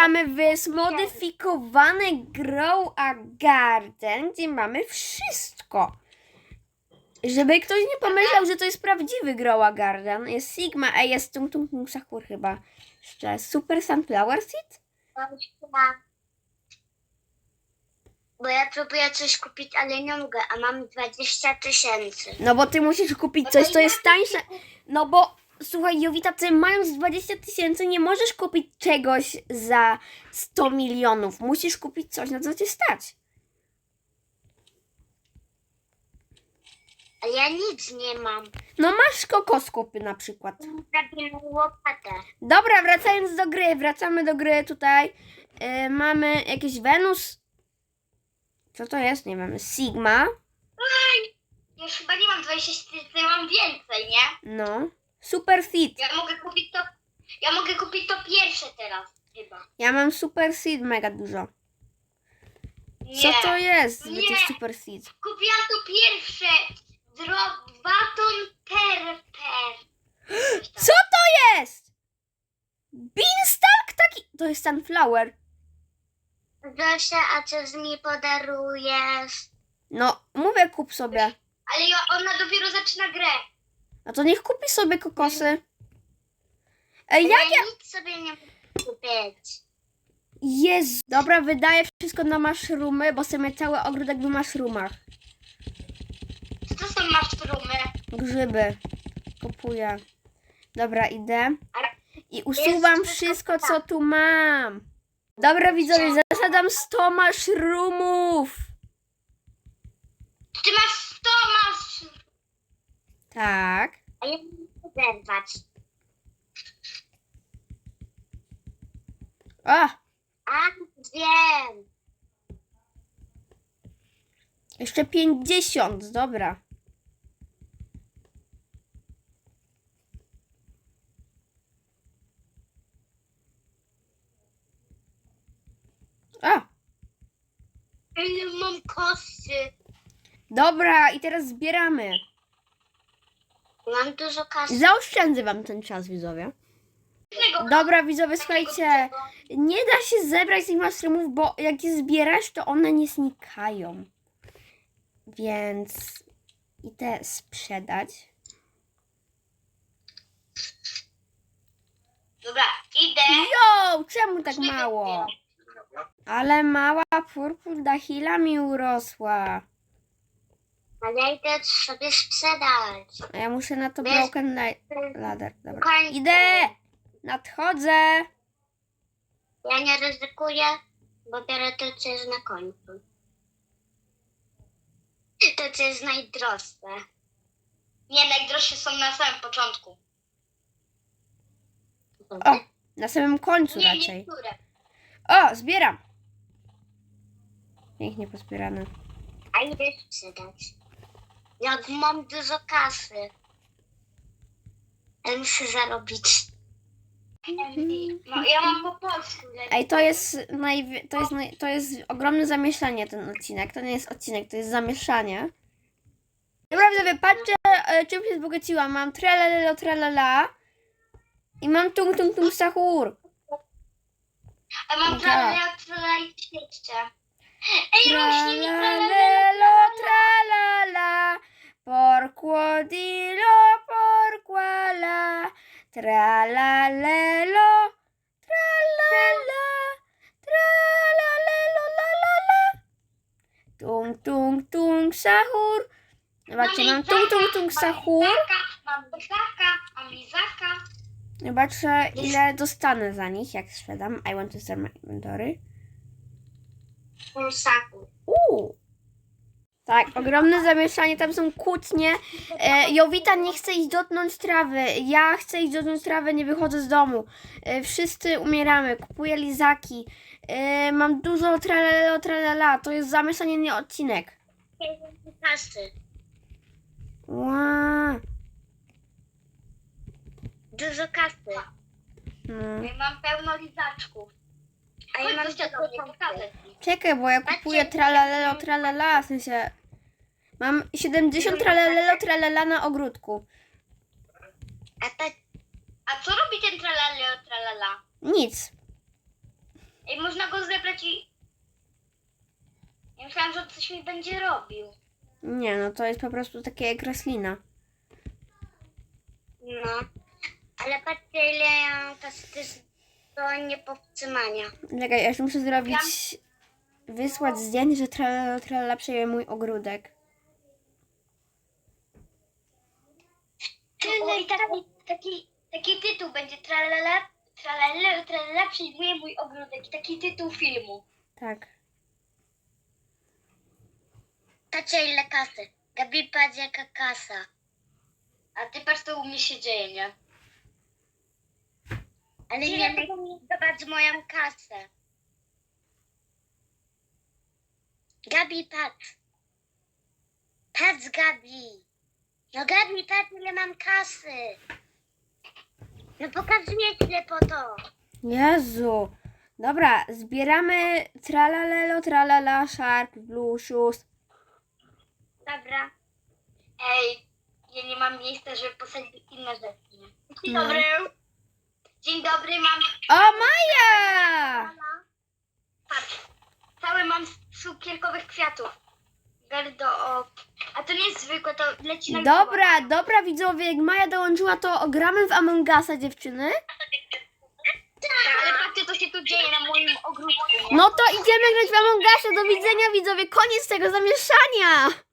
Mamy w Grow a Garden, gdzie mamy wszystko. Żeby ktoś nie pomyślał, że to jest prawdziwy Grow a Garden. Jest Sigma, a jest Tung Tung Tung Sakur chyba. Jeszcze Super Sunflower Seed? Bo ja próbuję coś kupić, ale nie mogę, a mam 20 tysięcy. No bo ty musisz kupić coś, co jest tańsze. No bo słuchaj, Jowita, ty mając 20 tysięcy nie możesz kupić czegoś za 100 milionów. Musisz kupić coś, na co cię stać. Ale ja nic nie mam. No masz kokoskopy na przykład. Zrobię łopatę. Dobra, wracając do gry, wracamy do gry tutaj. Yy, mamy jakiś Wenus. Co to jest? Nie wiem. Sigma. Już chyba nie mam 20 tysięcy, mam więcej, nie? No. Super Seed. Ja mogę kupić to. Ja mogę kupić to pierwsze teraz, chyba. Ja mam Super Seed mega dużo. Co Nie. to jest? Nie. Jest Super Seed. Kupiłam to pierwsze. Drobaton perper. Coś tam. Co to jest? Beanstalk taki. To jest sunflower. Zosia, a coś mi podarujesz? No, mówię kup sobie. Ale ja, ona dopiero zaczyna grę. No to niech kupi sobie kokosy. Ej, Ale jak ja nic sobie nie kupić. Jezu. Dobra, wydaję wszystko na maszrumy, bo mieć cały ogródek w maszrumach. Co to są maszrumy? Grzyby. Kupuję. Dobra, idę. Ale I usuwam wszystko wszystko, co tu mam. Dobra, widzowie, zasadzam 100 maszrumów. Ty masz 100 masz. Tak. A ja nie mogę zerwać. O, A, wiem. jeszcze 50, dobra. Ale mam kosy. dobra, i teraz zbieramy. Mam dużo kasy. Zaoszczędzę wam ten czas, widzowie. Dobra, widzowie, słuchajcie. Nie da się zebrać tych mushroomów, bo jak je zbierasz, to one nie znikają. Więc idę sprzedać. Dobra, idę. Jo, czemu tak mało? Ale mała purpur dachila mi urosła. Ale ja idę sobie sprzedać. A ja muszę na to Wiesz- broken ladder. Dobra. Idę! Nadchodzę! Ja nie ryzykuję, bo biorę to, co jest na końcu. To, co jest najdroższe. Nie, najdroższe są na samym początku. O, na samym końcu nie, raczej. niektóre. O, zbieram! Pięknie pozbierane. A idę sprzedać. Jak mam dużo kasy. Ja muszę zarobić. No, ja mam po polsku. Ej, to jest, najwi- to, jest naj- to jest ogromne zamieszanie ten odcinek. To nie jest odcinek, to jest zamieszanie. Dobra, widzowie, patrzcie, e, czym się wzbogaciłam. Mam tralalelo tralala i mam tung tung tung sahur. A mam Aha. tralala, tralala i świeczkę. Ej, rośnie mi tralala. Tralalelo tralala, porquodilo porquala, tralalelo tralala, tralalelo la la la. Tung tung tung sahur. Zobaczcie, mam tung tung tung sahur. Mam lizaka, mam lizaka. Zobaczę ile dostanę za nich, jak sprzedam. I want to start my inventory. Pulsaku. Uuu. Tak, ogromne zamieszanie, tam są kłótnie. E, Jowita nie chce iść dotknąć trawy. Ja chcę iść dotknąć trawy, nie wychodzę z domu. E, wszyscy umieramy, kupuję lizaki. E, mam dużo tralala, tralala. To jest zamieszanie, nie odcinek. Kasy. Ła. Dużo kasy. Hmm. Mam pełno lizaczków. A ja mam tylko pokazać. Czekaj, bo ja kupuję tralalelo, tralala, w sensie... Mam 70 tralalelo, tralala na ogródku. A, ta, a co robi ten tralala, tralala? Nic. Ej, można go zebrać i... Ja myślałam, że coś mi będzie robił. Nie, no to jest po prostu takie jak roślina. No. Ale patrzcie, ile ja mam kasy, to jest do niepowstrzymania. Czekaj, ja już muszę zrobić... Wysłać zdjęcie, że tralala, tralala przejmie mój ogródek. O, i taki, taki, taki tytuł będzie tralala, tralala, tralala przyjmuje mój ogródek. Taki tytuł filmu. Tak. Patrzcie ile kasy. Gabi, patrz jaka kasa. A ty patrz, co u mnie się dzieje, nie? Ale nie, zobacz moją kasę. Gabi, patrz. Patrz, Gabi. No Gabi, patrz ile mam kasy. No pokazuję tyle po to. Jezu. Dobra, zbieramy tralalelo, tralala, sharp, blue, shoes. Dobra. Ej, ja nie mam miejsca, żeby posadzić inne rzeczy. Dzień No. dobry. Dzień dobry, mam O, Maja! Patrz, cały mam z cukierkowych kwiatów. A to nie jest zwykłe, to leci na Dobra, dobra widzowie, jak Maja dołączyła, to gramy w Among Usa, dziewczyny. Tak, ale patrzcie, co się tu dzieje na moim ogródku. No to idziemy grać w Among Usa, do widzenia widzowie, koniec tego zamieszania!